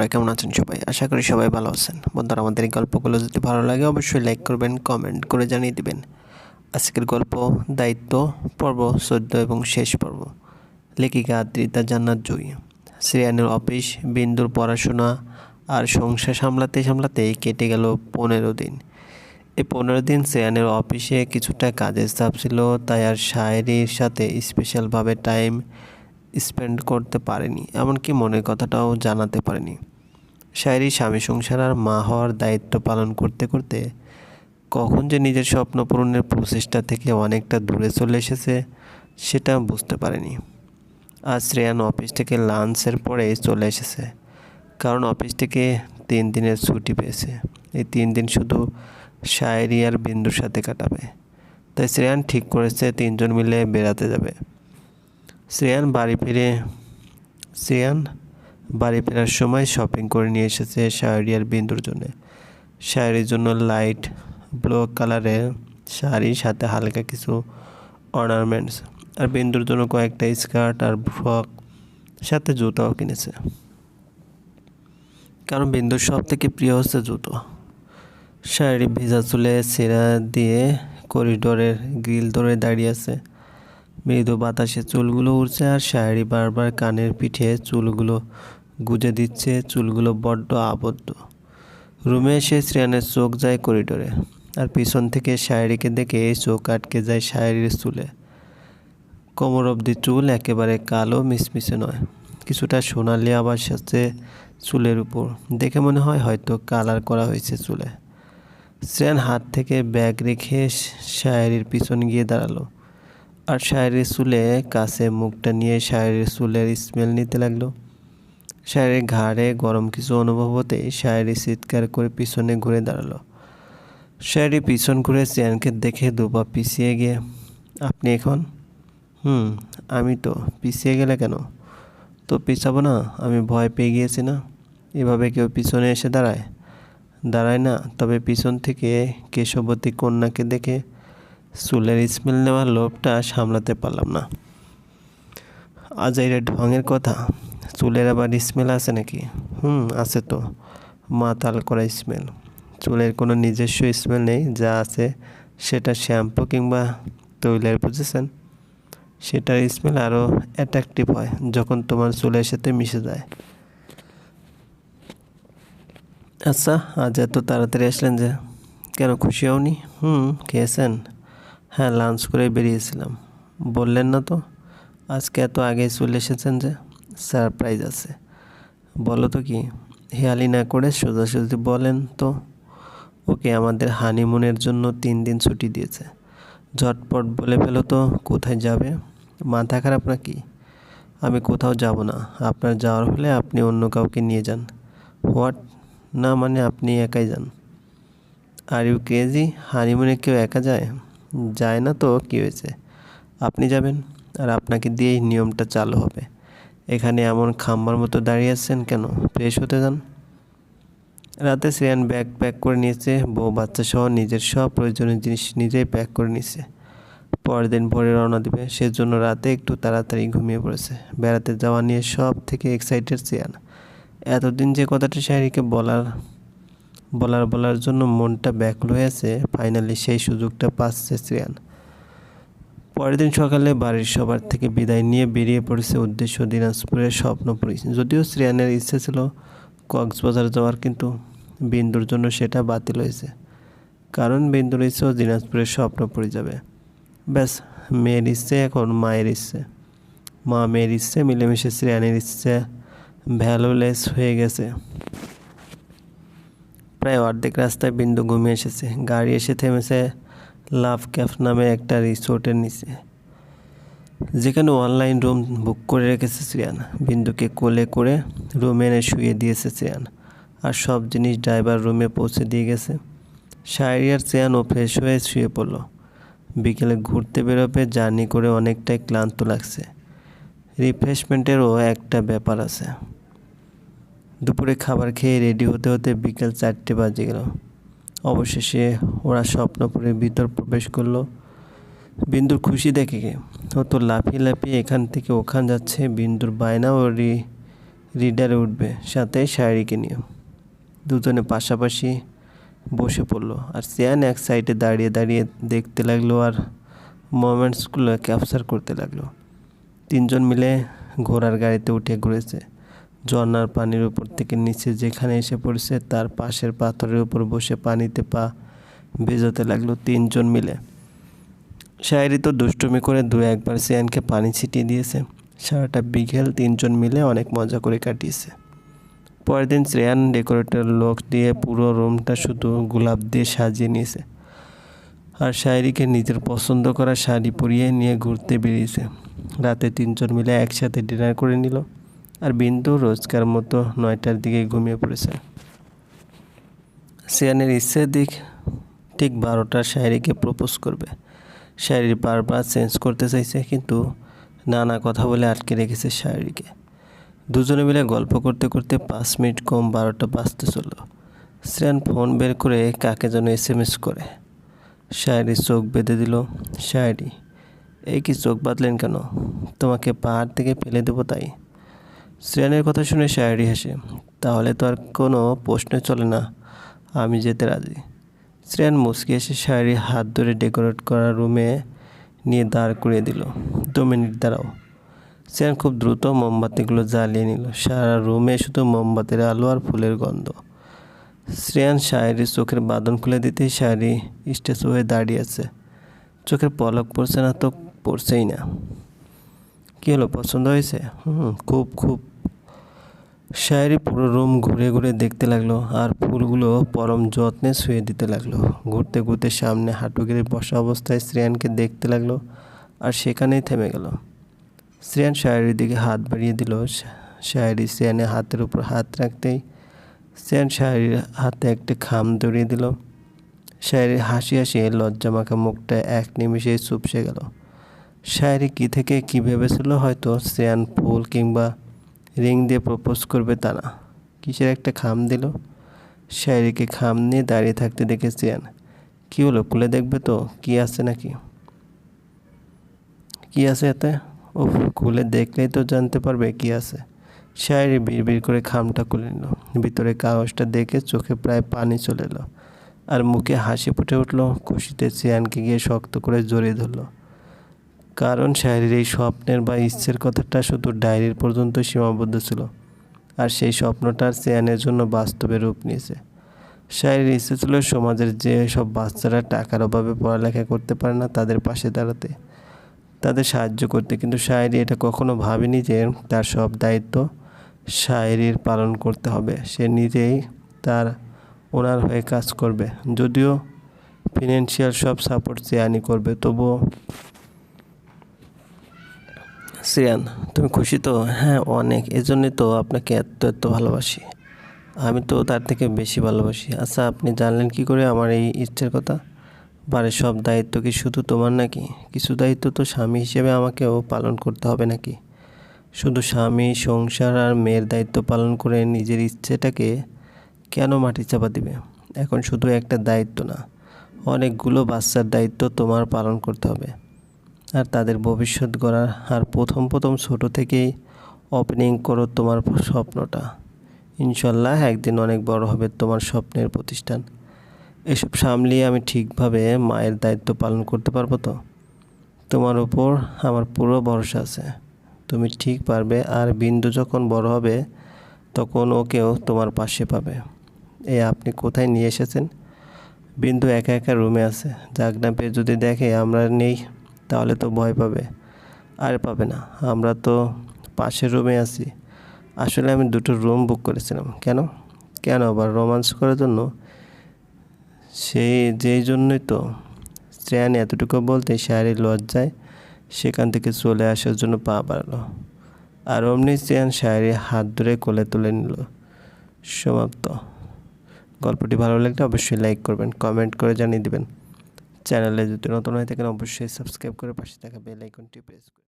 আপনারা কেমন আছেন সবাই? আশা করি সবাই ভালো আছেন। বন্ধুরা, আমাদের এই গল্পগুলো যদি ভালো লাগে, অবশ্যই লাইক করবেন কমেন্ট করে জানিয়ে দিবেন। আজকের গল্প, দায়িত্ব, পর্ব চোদ্দ এবং শেষ পর্ব। লেখিকা আদ্রিতা জান্নাত জয়ী। শ্রেয়ানের অফিস, বিন্দুর পড়াশোনা আর সংসার সামলাতে সামলাতেই কেটে গেল পনেরো দিন। এই পনেরো দিন শ্রেয়ানের অফিসে কিছুটা কাজের চাপ ছিল, তাই আর শায়েরির সাথে স্পেশালভাবে টাইম স্পেন্ড করতে পারেনি, এমনকি মনের কথাটাও জানাতে পারেনি। শায়েরি স্বামী সংসার আর মা হওয়ার দায়িত্ব পালন করতে করতে কখন যে নিজের স্বপ্ন পূরণের প্রচেষ্টা থেকে অনেকটা দূরে চলে এসেছে, সেটা বুঝতে পারেনি। আজ শ্রেয়ান অফিস থেকে লাঞ্চের পরে চলে এসেছে, কারণ অফিস থেকে তিন দিনের ছুটি পেয়েছে। এই তিন দিন শুধু শায়েরি আর বিন্দুর সাথে কাটাবে। তাই শ্রেয়ান ঠিক করেছে তিনজন মিলে বেড়াতে যাবে। শ্রেয়ান বাড়ি ফিরে। শ্রেয়ান বাড়ি ফেরার সময় শপিং করে নিয়ে এসেছে শাড়ি আর বিন্দুর জন্য। শাড়ির জন্য লাইট ব্লু কালারের শাড়ির সাথে হালকা কিছু অর্নামেন্টস আর বিন্দুর জন্য কয়েকটা স্কার্ট আর ফ্রক সাথে জুতাও কিনেছে। কারণ বিন্দুর সব থেকে প্রিয় হচ্ছে জুতো। শাড়ি ভিজা চুলে সেরা দিয়ে করিডোরের গ্রিল ধরে দাঁড়িয়ে আছে। মৃদু বাতাসে চুলগুলো উড়ছে আর শাড়ি বারবার কানের পিঠে চুলগুলো গুজে দিচ্ছে, চুলগুলো বড্ড আবদ্ধ। রুমে এসে শ্রেয়ানের চোখ যায় করিডোরে আর পিছন থেকে শায়রিকে দেখে এই চোখ আটকে যায় শায়রির চুলে। কোমর অবধি চুল একেবারে কালো, মিসমিসে নয়। কিছুটা সোনালি আবার সাথে চুলের উপর। দেখে মনে হয় হয়তো কালার করা হয়েছে চুলে। শ্রেয়ান হাত থেকে ব্যাগ রেখে শায়েরির পিছন গিয়ে দাঁড়াল। আর শায়েরির চুলে কাছে মুখটা নিয়ে শায়েরির চুলের স্মেল নিতে লাগল। শায়েরির ঘাড়ে গরম কিছু অনুভব হতে শায়েরি চিৎকার করে পিছনে ঘুরে দাঁড়াল। শায়েরি পিছন ঘুরে শ্রেয়ানকে দেখে দুপা পিছিয়ে গিয়ে, আপনি এখন? হুম, আমি তো পিছিয়ে গেলে কেন? তো পিছাবো না, আমি ভয় পেয়ে গিয়েছি না। এভাবে কেউ পিছনে এসে দাঁড়ায়? দাঁড়ায় না, তবে পিছন থেকে কেশবতী কন্যাকে দেখে চুলের স্মেল নেওয়ার লোভটা সামলাতে পারলাম না। আজ এটা ঢঙের কথা, চুলের আবার স্মেল আছে নাকি? হুম, আছে তো। মাতাল করা স্মেল। চুলের কোনো নিজস্ব স্মেল নেই, যা আছে সেটা শ্যাম্পু কিংবা তৈলের বুঝেছেন সেটার স্মেল আরও অ্যাট্রাকটিভ হয়, যখন তোমার চুলের সাথে মিশে যায়। আচ্ছা আজ এত তাড়াতাড়ি আসলেন যে কেন খুশি হওনি? হুম, খেয়েছেন। হ্যাঁ লাঞ্চ করে বেরিয়েছিলাম। বললেন না তো, আজকে এত আগে চলে এসেছেন যে সারপ্রাইজ আছে। বলো তো কি, হেয়ালি না করে সোজাসুজি বলেন তো, ওকে আমাদের হানিমুনের জন্য তিন দিন ছুটি দিয়েছে। ঝটপট বলে ফেলো তো, কোথায় যাবে? মাথা খারাপ নাকি? আমি কোথাও যাব না, আপনার যাওয়ার হলে আপনি অন্য কাউকে নিয়ে যান। হোয়াট না মানে আপনি একাই যান। আর ইউ ক্রেজি হানিমুনে কেউ একা যায়? যায় না তো, কী হয়েছে? আপনি যাবেন আর আপনাকে দিয়েই নিয়মটা চালু হবে। এখানে এমন খাম্বার মতো দাঁড়িয়ে আছেন কেন? ফ্রেশ হতে যান। রাতে শ্রেয়ান ব্যাগ প্যাক করে নিয়েছে। বউ, বাচ্চা সহ নিজের সব প্রয়োজনীয় জিনিস নিজেই প্যাক করে নিয়েছে। দিন ভোরে রওনা দেবে। সেজন্য রাতে একটু তাড়াতাড়ি ঘুমিয়ে পড়েছে। বেড়াতে যাওয়া নিয়ে সব থেকে এক্সাইটেড শ্রেয়ান। এতদিন যে কথাটা শাহরিকে বলার বলার বলার জন্য মনটা ব্যাকুল হয়ে আছে। ফাইনালি সেই সুযোগটা পাচ্ছে শ্রেয়ান। পরের দিন সকালে বাড়ির সবার থেকে বিদায় নিয়ে বেরিয়ে পড়েছে উদ্দেশ্য দিনাজপুরের স্বপ্নপুরী যদিও শ্রেয়ানের ইচ্ছে ছিল কক্সবাজার যাওয়ার, কিন্তু বিন্দুর জন্য সেটা বাতিল হয়েছে। কারণ বিন্দুর ইচ্ছেও দিনাজপুরের স্বপ্নপুরী যাবে। ব্যাস, মেয়ের ইচ্ছে এখন মায়ের ইচ্ছে। মা মেয়ের ইচ্ছে, মিলেমিশে শ্রেয়ানের ইচ্ছে ভ্যালুলেস হয়ে গেছে। প্রায় অর্ধেক রাস্তায় বিন্দু ঘুমিয়ে এসেছে। গাড়ি এসে থেমেছে লাভ ক্যাফ নামে একটা রিসোর্টের নিচে। যেখানে অনলাইন রুম বুক করে রেখেছে শ্রেয়ান। বিন্দুকে কোলে করে রুমে এনে শুয়ে দিয়েছে শ্রেয়ান। আর সব জিনিস ড্রাইভার রুমে পৌঁছে দিয়ে গেছে। শায়রি আর শ্রেয়ানও ফ্রেশ হয়ে শুয়ে পড়ল। বিকেলে ঘুরতে বেরোবে জার্নি করে অনেকটাই ক্লান্ত লাগছে। রিফ্রেশমেন্টেরও একটা ব্যাপার আছে। দুপুরে খাবার খেয়ে রেডি হতে হতে বিকেল চারটে বাজে গেল। অবশেষে ওরা স্বপ্নপুরের ভিতর প্রবেশ করল। বিন্দুর খুশি দেখে ও তো লাফিয়ে লাফিয়ে এখান থেকে ওখান যাচ্ছে। বিন্দুর বায়না ও রি, রিডারে উঠবে, সাথে শায়রিকে নিয়ে। দুজনে পাশাপাশি বসে পড়ল। আর সিয়ান এক সাইডে দাঁড়িয়ে দাঁড়িয়ে দেখতে লাগল আর মোমেন্টসগুলো ক্যাপচার করতে লাগল। তিনজন মিলে ঘোড়ার গাড়িতে উঠে ঘুরেছে। ঝর্নার পানির উপর থেকে নিচে যেখানে এসে পড়েছে, তার পাশের পাথরের উপর বসে পানিতে পা ভেজাতে লাগল তিনজন মিলে। শায়েরি তো দুষ্টুমি করে দু একবার সিয়ানকে পানি ছিটিয়ে দিয়েছে। সারাটা বিকেল তিনজন মিলে অনেক মজা করে কাটিয়েছে। পরের দিন শ্রেয়ান ডেকোরেটর লোক দিয়ে পুরো রুমটা শুধু গোলাপ দিয়ে সাজিয়ে নিয়েছে। আর শায়রিকে নিজের পছন্দ করা শাড়ি পরিয়ে নিয়ে ঘুরতে বেরিয়েছে। রাতে তিনজন মিলে একসাথে ডিনার করে নিল। আর বিন্দু রোজকার মতো নয়টার দিকে ঘুমিয়ে পড়েছে। সিয়ানের ইচ্ছে দিক ঠিক বারোটার শায়রিকে প্রপোজ করবে। শায়রি বারবার চেঞ্জ করতে চাইছে, কিন্তু নানা কথা বলে আটকে রেখেছে শায়রিকে। দুজনে মিলে গল্প করতে করতে পাঁচ মিনিট কম বারোটা বাজতে চলল। শ্রেয়ান ফোন বের করে কাকে যেন এস এম এস করে। শায়রি চোখ বেঁধে দিল, শায়রি, এই কি চোখ বাঁধলেন কেন? তোমাকে পাহাড় থেকে ফেলে দেবো তাই। শ্রেয়ানের কথা শুনে শায়রি হাসে, তাহলে তো আর কোনো প্রশ্ন চলে না, আমি যেতে রাজি। শ্রেয়ান মুসকে এসে শায়রি হাত ধরে ডেকোরেট করা রুমে নিয়ে দাঁড় করিয়ে দিল। দু মিনিট দাঁড়াও। শ্রেয়ান খুব দ্রুত মোমবাতিগুলো জ্বালিয়ে নিল। সারা রুমে শুধু মোমবাতির আলো আর ফুলের গন্ধ। শ্রেয়ান শায়রির চোখের বাঁধন খুলে দিতেই শায়রি স্টেজ হয়ে দাঁড়িয়ে আছে। চোখের পলক পড়ছে না, তো পড়ছেই না। কী হলো? পছন্দ হয়েছে? হুম, খুব খুব। শায়রি পুরো রুম ঘুরে ঘুরে দেখতে লাগল আর ফুলগুলো পরম যত্নে শুয়ে দিতে লাগল। ঘুরতে ঘুরতে সামনে হাঁটু গেড়ে বসা অবস্থায় শ্রেয়ানকে দেখতে লাগল আর সেখানেই থেমে গেল। শ্রেয়ান শায়রির দিকে হাত বাড়িয়ে দিল। শায়রি শ্রেয়ানের হাতের উপর হাত রাখতেই শ্রেয়ান শায়রির হাতে একটা খাম ধরিয়ে দিল। শায়রি হাসি হাসি লজ্জা মাখা মুখটা এক নিমিষেই চুপসে গেল। শায়রি কী থেকে কী ভেবেছিল? হয়তো শ্রেয়ান ফুল কিংবা রিং দিয়ে প্রপোজ করবে তা না কিসের একটা খাম দিল? শায়রিকে খাম নিয়ে দাঁড়িয়ে থাকতে দেখে শ্রেয়ান, কী হলো? খুলে দেখবে তো? কি আছে নাকি? কি আছে এতে? ও খুলে দেখলেই তো জানতে পারবে কি আছে। শায়রি বিড়বিড় করে খামটা খুলে নিল। ভিতরে কাগজটা দেখে চোখে প্রায় পানি চলে এলো আর মুখে হাসি ফুটে উঠল। খুশিতে চেয়ানকে গিয়ে শক্ত করে জড়িয়ে ধরলো। কারণ শায়রির এই স্বপ্নের বা ইচ্ছের কথাটা শুধু ডায়েরির পর্যন্ত সীমাবদ্ধ ছিল, আর সেই স্বপ্নটার চেয়ানের জন্য বাস্তবে রূপ নিয়েছে। শায়রির ইচ্ছে ছিল সমাজের যে সব বাচ্চারা টাকার অভাবে পড়ালেখা করতে পারে না তাদের পাশে দাঁড়াতে, তাদের সাহায্য করতে। কিন্তু শায়রি এটা কখনো ভাবেনি যে তার সব দায়িত্ব শায়রির পালন করতে হবে। সে নিজেই তার ওনার হয়ে কাজ করবে, যদিও ফিনান্সিয়াল সব সাপোর্ট চেয়ানি করবে। তবুও সিয়ান তুমি খুশি তো? হ্যাঁ অনেক। এজন্যই তো আপনাকে এত এত ভালোবাসি। আমি তো তার থেকে বেশি ভালোবাসি। আচ্ছা আপনি জানলেন কি করে আমার এই ইচ্ছের কথা? বাড়ির সব দায়িত্ব কি শুধু তোমার নাকি? কিছু দায়িত্ব তো স্বামী হিসেবে আমাকেও পালন করতে হবে নাকি? শুধু স্বামী, সংসার আর মেয়ের দায়িত্ব পালন করে নিজের ইচ্ছেটাকে কেন মাটি চাপা দিবে? এখন শুধু একটা দায়িত্ব না, অনেকগুলো বাচ্চার দায়িত্ব তোমার পালন করতে হবে। আর তাদের ভবিষ্যৎ গড়ার আর প্রথম প্রথম ছোট থেকেই ওপেনিং করো তোমার স্বপ্নটা। ইনশাল্লাহ একদিন অনেক বড় হবে তোমার স্বপ্নের প্রতিষ্ঠান। এসব সামলিয়ে আমি ঠিকভাবে মায়ের দায়িত্ব পালন করতে পারব তো? তোমার উপর আমার পুরো ভরসা আছে। তুমি ঠিক পারবে আর বিন্দু যখন বড় হবে, তখন ওকেও তোমার পাশে পাবে। এ আপনি কোথায় নিয়ে এসেছেন? বিন্দু একা একা রুমে আছে। জাগনা পেয়ে যদি দেখে আমরা নেই। তাহলে তো ভয় পাবে। আর পাবে না। আমরা তো পাশের রুমে আছি। আসলে আমি দুটো রুম বুক করেছিলাম। কেন? কেন আবার? রোমান্স করার জন্য? সেই, যেই জন্যই তো। শ্রেয়ানি এতটুকু বলতে শাড়ির লজ্জায় সেখান থেকে চলে আসার জন্য পা বাড়ালো। আর অমনি শ্রেয়ান শায়রি হাত ধরে কোলে তুলে নিল। সমাপ্ত। গল্পটি ভালো লাগলে অবশ্যই লাইক করবেন কমেন্ট করে জানিয়ে দেবেন। চ্যানেলে যদি নতুন হয়ে থাকেন অবশ্যই সাবস্ক্রাইব করে পাশে থাকা বেল আইকনটি প্রেস